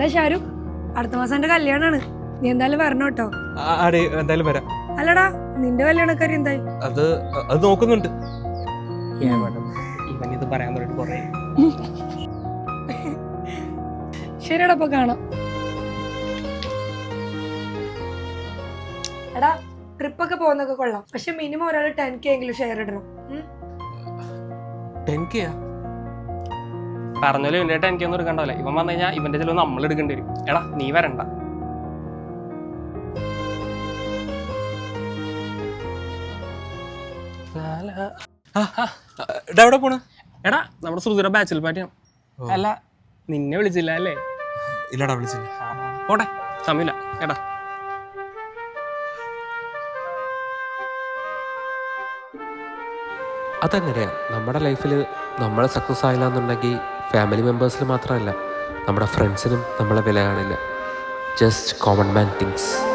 ഡാ ഷാരു അടുത്ത മാസം എന്റെ കല്യാണാണ്. നീ എന്തായാലും വരണം കേട്ടോ. ആടെ എന്തായാലും വരാം. അല്ലടാ നിന്റെ കല്യാണക്കാരി എന്തായി? അത് അത് നോക്കുന്നുണ്ട്. ഇവൻ ഇത് പറയാൻ തുടങ്ങി കുറേ. ശരിയടാ അപ്പൊ കാണാം. എടാ ട്രിപ്പൊക്കെ പോകുന്നൊക്കെ കൊള്ളാം. പക്ഷെ മിനിമം ഒരാൾ ടെൻ കെ എങ്കിലും ഷെയർ ഇടണം. ടെൻ കെയാ? പറഞ്ഞാലും ഇവന്റെ എനിക്കൊന്നും എടുക്കണ്ടാവില്ല ഇവൻ വന്നു കഴിഞ്ഞാൽ ഇവന്റെ ചിലവ് നമ്മൾ എടുക്കേണ്ടി വരും. എടാ നീ വരണ്ട. എവിടെ പോണ? എടാ നമ്മുടെ ശ്രുതിയുടെ ബാച്ചിൽ പാർട്ടിയാണ് അല്ല നിന്നെ വിളിച്ചില്ല അല്ലേ? ഇല്ലടാ വിളിച്ചില്ല. പോട്ടെ സമയമില്ല. എടാ. അതങ്ങനെയാ? നമ്മുടെ ലൈഫിൽ നമ്മൾ സക്സസ് ആയില്ല എന്നുണ്ടെങ്കിൽ ഫാമിലി മെമ്പേഴ്സിൽ മാത്രമല്ല നമ്മുടെ ഫ്രണ്ട്സിനും നമ്മളെ വില കാണില്ല. Just common man things